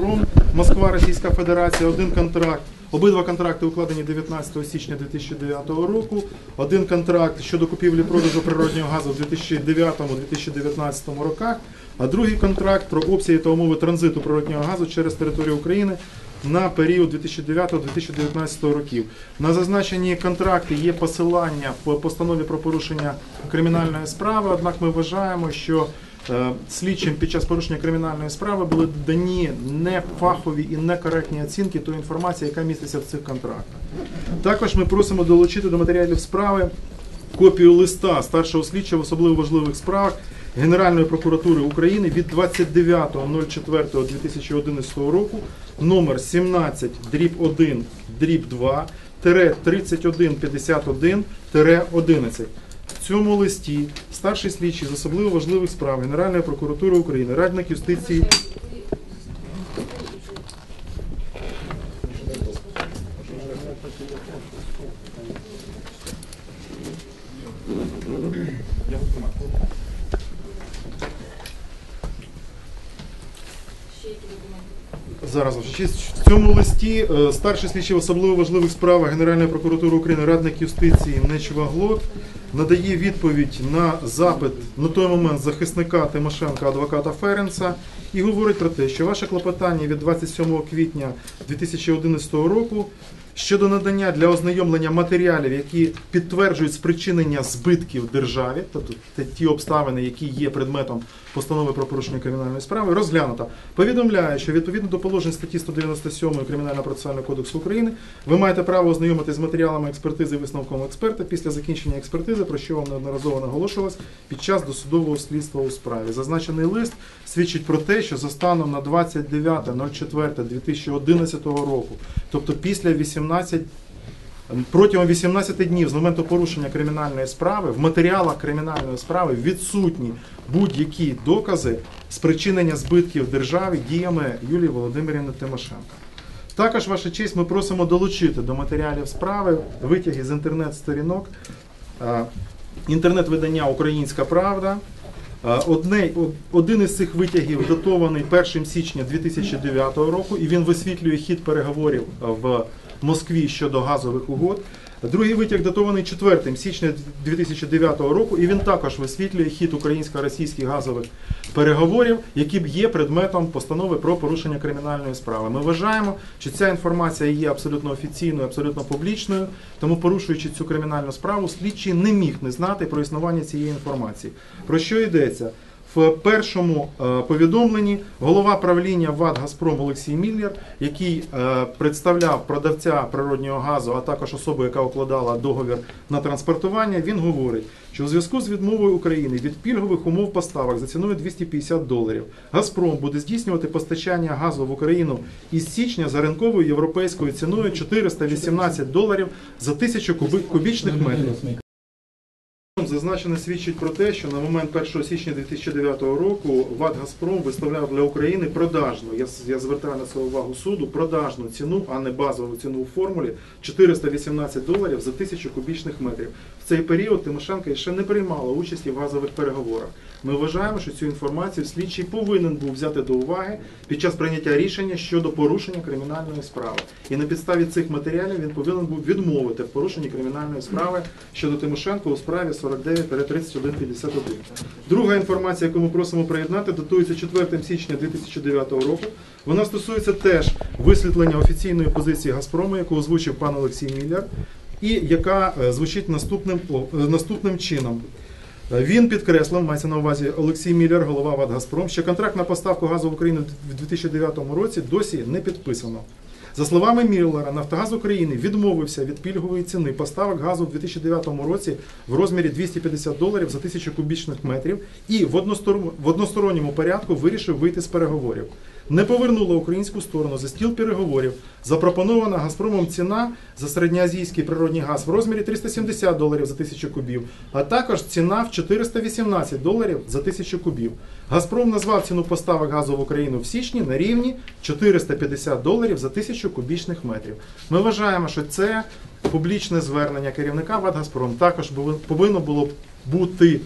Газпром, Москва, Російська Федерація, один контракт. Обидва контракти укладені 19 січня 2009 року. Один контракт щодо купівлі-продажу природнього газу в 2009-2019 роках, а другий контракт про обсяги та умови транзиту природнього газу через територію України на період 2009-2019 років. На зазначені контракти є посилання по постанові про порушення кримінальної справи. Однак ми вважаємо, що слідчим під час порушення кримінальної справи були дані нефахові і некоректні оцінки тої інформації, яка міститься в цих контрактах. Також ми просимо долучити до матеріалів справи копію листа старшого слідчого в особливо важливих справах Генеральної прокуратури України від 29.04.2011 року номер 17 дріб 1 дріб 2 тире 3151 тире 11. В цьому листі старший слідчий з особливо важливих справ Генеральної прокуратури України, радник юстиції. Зараз в цьому листі е, старший слідчий особливо важливих справах Генеральної прокуратури України, радник юстиції Нечваглот надає відповідь на запит на той момент захисника Тимошенка адвоката Ференса і говорить про те, що ваше клопотання від 27 квітня 2011 року щодо надання для ознайомлення матеріалів, які підтверджують спричинення збитків державі, тобто ті обставини, які є предметом постанови про порушення кримінальної справи, розглянуто. Повідомляє, що відповідно до положень статті 197 Кримінального процесуального кодексу України ви маєте право ознайомитися з матеріалами експертизи висновком експерта після закінчення експертизи, про що вам неодноразово наголошувалось під час досудового слідства у справі. Зазначений лист свідчить про те, що за станом на 29.04.2011 року, тобто після 18 Протягом 18 днів з моменту порушення кримінальної справи в матеріалах кримінальної справи відсутні будь-які докази спричинення збитків державі діями Юлії Володимирівни Тимошенко. Також, ваша честь, ми просимо долучити до матеріалів справи витяги з інтернет-сторінок інтернет-видання Українська Правда. Одне, один із цих витягів датований 1 січня 2009 року, і він висвітлює хід переговорів в Москві щодо газових угод. Другий витяг датований 4 січня 2009 року, і він також висвітлює хід українсько-російських газових переговорів, які б є предметом постанови про порушення кримінальної справи. Ми вважаємо, що ця інформація є абсолютно офіційною, абсолютно публічною, тому порушуючи цю кримінальну справу, слідчий не міг не знати про існування цієї інформації. Про що йдеться? В першому е, повідомленні голова правління ВАД Газпром Олексій Міллер, який е, представляв продавця природнього газу, а також особу, яка укладала договір на транспортування, він говорить, що у зв'язку з відмовою України від пільгових умов поставок за ціною 250 доларів Газпром буде здійснювати постачання газу в Україну із січня за ринковою європейською ціною 418 доларів за тисячу кубічних метрів. Зазначено свідчить про те, що на момент 1 січня 2009 року ВАД «Газпром» виставляв для України продажну, я, я звертаю на це увагу суду, продажну ціну, а не базову ціну у формулі 418 доларів за тисячу кубічних метрів. В цей період Тимошенко ще не приймала участі в газових переговорах. Ми вважаємо, що цю інформацію слідчий повинен був взяти до уваги під час прийняття рішення щодо порушення кримінальної справи. І на підставі цих матеріалів він повинен був відмовити в порушенні кримінальної справи щодо Тимошенко у справі 49-3151. Друга інформація, яку ми просимо приєднати, датується 4 січня 2009 року. Вона стосується теж висвітлення офіційної позиції Газпрому, яку озвучив пан Олексій Мілляр, і яка е, звучить наступним, е, наступним чином. Е, Він підкреслив, мається на увазі Олексій Міллер, голова ВАД «Газпром», що контракт на поставку газу в Україну в 2009 році досі не підписано. За словами Міллера, Нафтогаз України відмовився від пільгової ціни поставок газу в 2009 році в розмірі 250 доларів за тисячу кубічних метрів і в односторон- односторонньому порядку вирішив вийти з переговорів. Не повернула українську сторону за стіл переговорів. Запропонована Газпромом ціна за середньоазійський природний газ в розмірі 370 доларів за тисячу кубів, а також ціна в 418 доларів за тисячу кубів. Газпром назвав ціну поставок газу в Україну в січні на рівні 450 доларів за тисячу кубічних метрів. Ми вважаємо, що це публічне звернення керівника ВАД «Газпром» також повинно було бути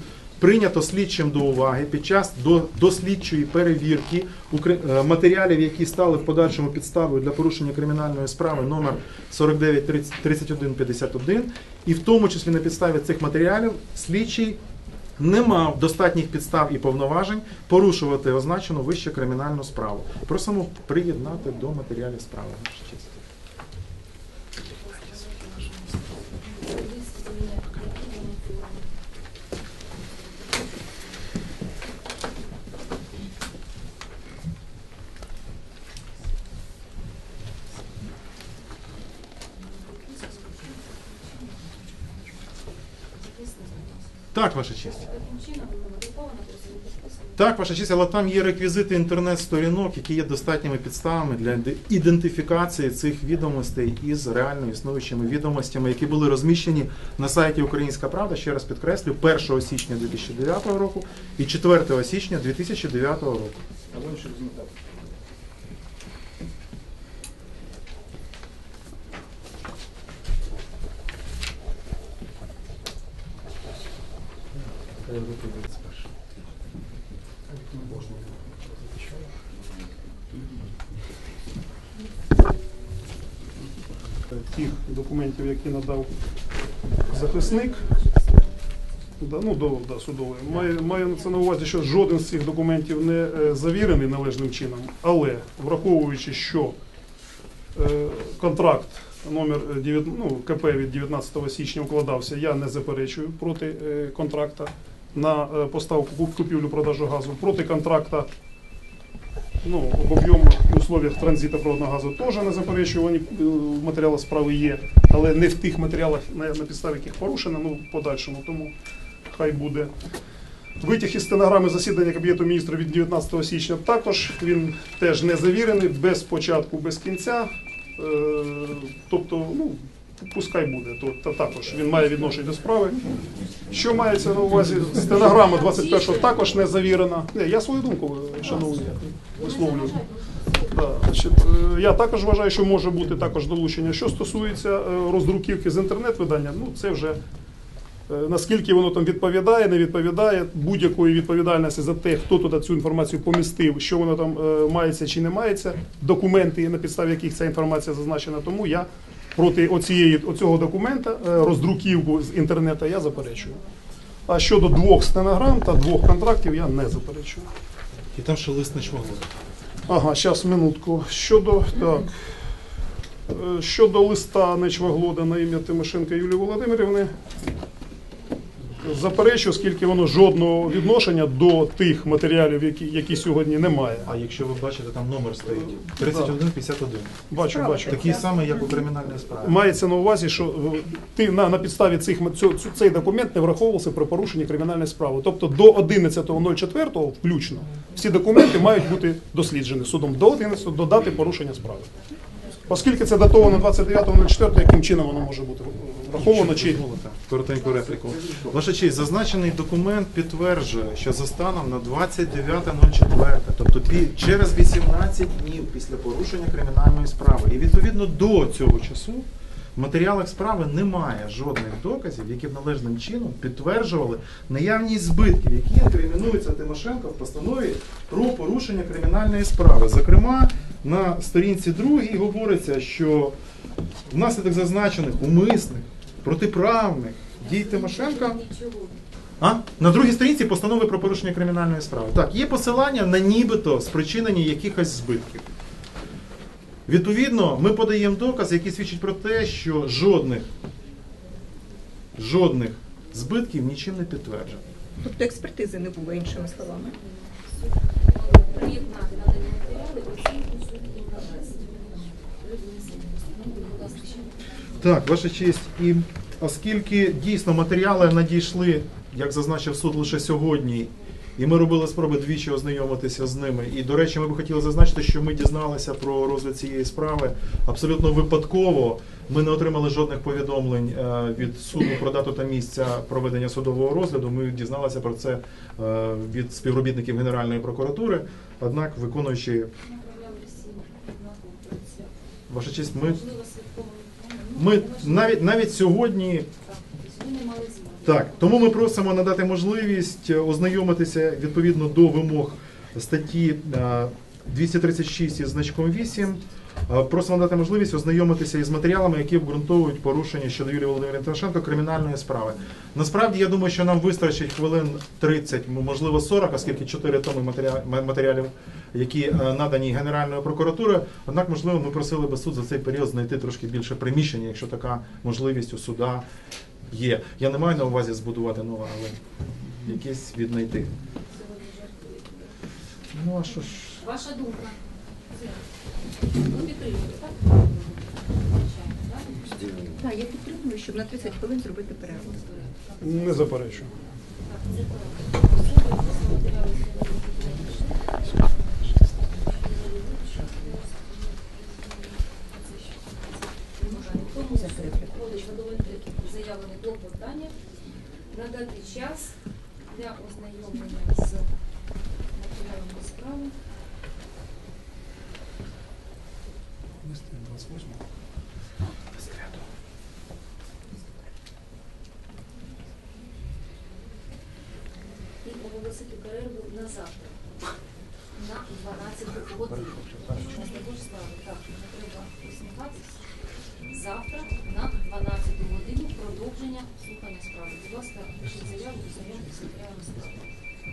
прийнято слідчим до уваги під час до, дослідчої перевірки е, матеріалів, які стали в подальшому підставою для порушення кримінальної справи номер 493151, і в тому числі на підставі цих матеріалів слідчий не мав достатніх підстав і повноважень порушувати означену вище кримінальну справу. Просимо приєднати до матеріалів справи. Ваша честь. Так, ваша честь. Так, ваша честь, але там є реквізити інтернет-сторінок, які є достатніми підставами для ідентифікації цих відомостей із реально існуючими відомостями, які були розміщені на сайті Українська Правда, ще раз підкреслю, 1 січня 2009 року і 4 січня 2009 року. Тих документів, які надав захисник, ну, до да, судової, маю, маю це на увазі, що жоден з цих документів не е, завірений належним чином, але враховуючи, що е, контракт номер 9, ну, КП від 19 січня укладався, я не заперечую проти е, контракта на е, поставку куп- купівлю-продажу газу, проти контракта ну, об об'ємах і условиях транзиту природного газу теж не заперечувані е, в матеріалах справи є, але не в тих матеріалах, на, на підставі яких порушено, ну в подальшому. Тому хай буде. Витяг із стенограми засідання Кабінету міністрів від 19 січня також він теж не завірений, без початку, без кінця. Е, тобто, ну, пускай буде, то, та також він має відношення до справи. Що мається на увазі? Стенограма 21-го також не завірена. Не, я свою думку, шановні, висловлюю. Да, значить, е, я також вважаю, що може бути також долучення. Що стосується е, роздруківки з інтернет-видання, ну це вже е, наскільки воно там відповідає, не відповідає будь-якої відповідальності за те, хто туди цю інформацію помістив, що воно там мається чи не мається, документи, на підставі яких ця інформація зазначена. Тому я проти оцієї, оцього документа, е, роздруківку з інтернету, я заперечую. А щодо двох стенограм та двох контрактів я не заперечую. І там ще лист не швагли. Ага, зараз минутку. Щодо так. Е, Щодо листа Нечваглода на ім'я Тимошенка Юлії Володимирівни. Заперечую, оскільки воно жодного відношення до тих матеріалів, які, які сьогодні немає. А якщо ви бачите, там номер стоїть 3151. Бачу, бачу. Такий самий, як у кримінальній справі. Мається на увазі, що е, ти на, на підставі цих цю- цю- цей документ не враховувався при порушенні кримінальної справи. Тобто до 11.04 включно всі документи мають бути досліджені судом до 11 до дати порушення справи. Оскільки це датовано 29.04, яким чином воно може бути враховано чи коротеньку репліку. Ваша честь, зазначений документ підтверджує, що за станом на 29.04, тобто через 18 днів після порушення кримінальної справи. І відповідно до цього часу в матеріалах справи немає жодних доказів, які б належним чином підтверджували наявність збитків, які інкримінуються Тимошенко в постанові про порушення кримінальної справи. Зокрема, на сторінці 2 говориться, що внаслідок зазначених умисних протиправних дій Тимошенка. А? На другій сторінці постанови про порушення кримінальної справи. Так, є посилання на нібито спричинені якихось збитків. Відповідно, ми подаємо доказ, який свідчить про те, що жодних, жодних збитків нічим не підтверджено. Тобто експертизи не було, іншими словами. приєднати надані матеріали оцінку суду інтернет. Будь ласка, ще. Так, ваша честь, і оскільки дійсно матеріали надійшли, як зазначив суд, лише сьогодні, і ми робили спроби двічі ознайомитися з ними. І, до речі, ми б хотіли зазначити, що ми дізналися про розгляд цієї справи абсолютно випадково. Ми не отримали жодних повідомлень е, від суду про дату та місця проведення судового розгляду. Ми дізналися про це е, від співробітників Генеральної прокуратури. Однак, виконуючи ваша честь, ми, ми навіть навіть сьогодні. Так, тому ми просимо надати можливість е, ознайомитися відповідно до вимог статті е, 236 із значком 8. Е, Просимо надати можливість ознайомитися із матеріалами, які обґрунтовують порушення щодо Юлії Володимирівни Тимошенко кримінальної справи. Насправді, я думаю, що нам вистачить хвилин 30, можливо 40, оскільки 4 томи матеріа- матеріалів, які е, надані Генеральною прокуратурою. Однак, можливо, ми просили би суд за цей період знайти трошки більше приміщення, якщо така можливість у суда є. Я не маю на увазі збудувати нове, але якесь віднайти. Ну а що ж? Ваша думка? Так? Я підтримую, щоб на 30 хвилин зробити перерву. Не задовольнити заявлене клопотання, надати час для ознайомлення з матеріалами справи. І оголосити перерву на завтра. На 12 годину. Так, треба усміхатися. Завтра на 12 годину продовження слухання справи. Будь ласка, пишіть заяву, ознайомтеся з матеріалами справи.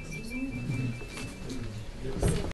Зрозуміло?